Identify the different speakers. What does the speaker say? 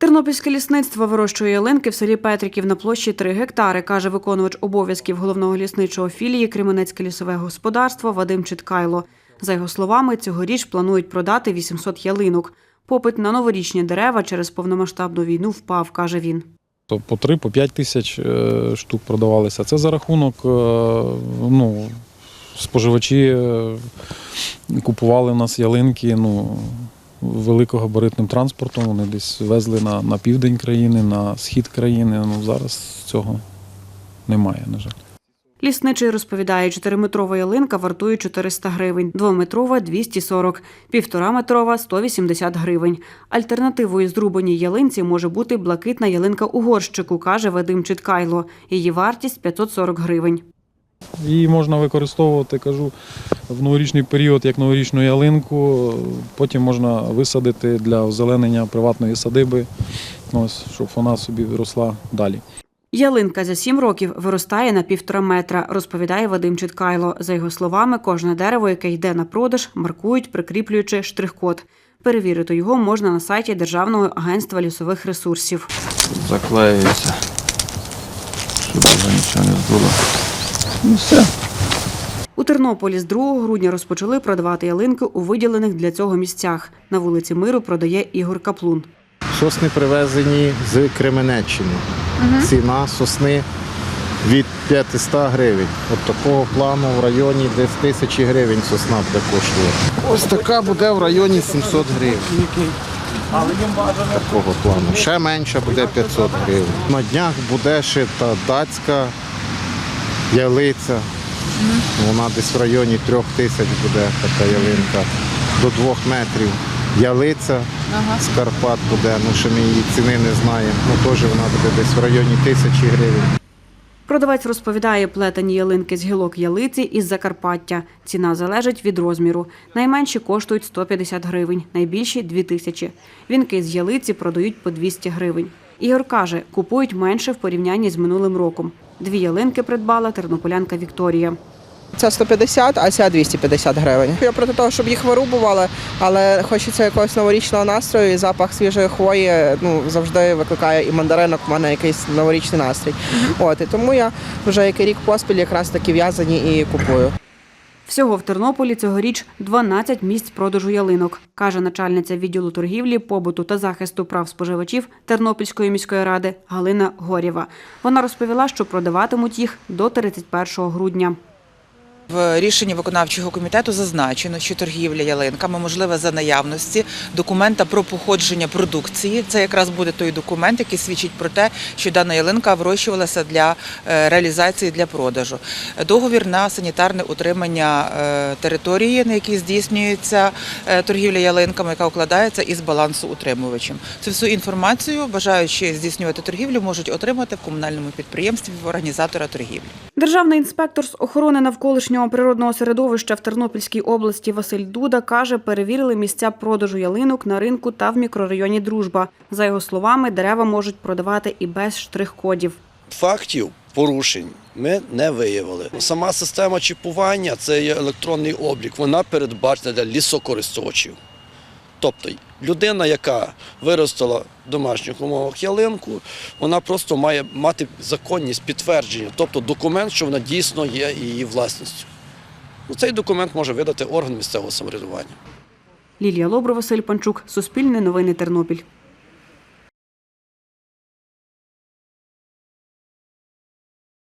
Speaker 1: Тернопільське лісництво вирощує ялинки в селі Петриків на площі 3 гектари, каже виконувач обов'язків головного лісничого філії Кременецьке лісове господарство Вадим Читкайло. За його словами, цьогоріч планують продати 800 ялинок. Попит на новорічні дерева через повномасштабну війну впав, каже він.
Speaker 2: То по 3 по 5 тисяч е, штук продавалися. Це за рахунок, е, ну, споживачі е, купували в нас ялинки ну, великогабаритним транспортом. Вони десь везли на, на південь країни, на схід країни. Ну, зараз цього немає, на жаль.
Speaker 1: Лісничий розповідає, 4-метрова ялинка вартує 400 гривень, 2-метрова – 240, півтораметрова – 180 гривень. Альтернативою зрубаній ялинці може бути блакитна ялинка у горщику, каже Вадим Читкайло. Її вартість – 540 гривень.
Speaker 2: Її можна використовувати, кажу, в новорічний період як новорічну ялинку. Потім можна висадити для озеленення приватної садиби, ось, щоб вона собі росла далі.
Speaker 1: Ялинка за сім років виростає на півтора метра, розповідає Вадим Читкайло. За його словами, кожне дерево, яке йде на продаж, маркують, прикріплюючи штрих-код. Перевірити його можна на сайті Державного агентства лісових ресурсів.
Speaker 3: заклеюється, щоб нічого не здуло. Ну все.
Speaker 1: У Тернополі з 2 грудня розпочали продавати ялинки у виділених для цього місцях. На вулиці Миру продає Ігор Каплун.
Speaker 4: Сосни привезені з Кременеччини. Ціна сосни від 500 гривень. От такого плану в районі десь тисячі гривень сосна буде коштує. Ось така буде в районі 700 гривень. Такого плану. Ще менша буде 500 гривень. На днях буде шита датська ялиця. Вона десь в районі трьох тисяч буде така ялинка до двох метрів. Ялиця з Карпат буде, ну ще ми її ціни не знаємо. Ну теж вона буде десь в районі тисячі гривень.
Speaker 1: Продавець розповідає, плетені ялинки з гілок ялиці із Закарпаття. Ціна залежить від розміру. Найменші коштують 150 гривень, найбільші – 2 тисячі. Вінки з ялиці продають по 200 гривень. Ігор каже, купують менше в порівнянні з минулим роком. Дві ялинки придбала тернополянка Вікторія.
Speaker 5: Ця 150, а ця 250 гривень. Я проти того, щоб їх вирубували, але хочеться якогось новорічного настрою. і Запах свіжої хвої ну завжди викликає і мандаринок. У мене якийсь новорічний настрій. От і тому я вже який рік поспіль якраз такі в'язані і купую.
Speaker 1: Всього в Тернополі цьогоріч 12 місць продажу ялинок, каже начальниця відділу торгівлі, побуту та захисту прав споживачів Тернопільської міської ради Галина Горєва. Вона розповіла, що продаватимуть їх до 31 грудня.
Speaker 6: В рішенні виконавчого комітету зазначено, що торгівля ялинками можлива за наявності документа про походження продукції. Це якраз буде той документ, який свідчить про те, що дана ялинка вирощувалася для е, реалізації для продажу. Договір на санітарне утримання е, території, на якій здійснюється е, торгівля ялинками, яка укладається із балансу утримувачем. Цю всю інформацію бажаючи здійснювати торгівлю, можуть отримати в комунальному підприємстві в організатора торгівлі.
Speaker 1: Державний інспектор з охорони навколишнього природного середовища в Тернопільській області Василь Дуда каже, перевірили місця продажу ялинок на ринку та в мікрорайоні Дружба. За його словами, дерева можуть продавати і без штрих-кодів.
Speaker 7: Фактів порушень ми не виявили. Сама система чіпування це електронний облік. Вона передбачена для лісокористувачів. Тобто людина, яка виростила в домашніх умовах ялинку, вона просто має мати законність підтвердження, тобто документ, що вона дійсно є її власністю. Цей документ може видати орган місцевого самоврядування.
Speaker 1: Лілія Лобро, Василь Панчук, Суспільне новини Тернопіль.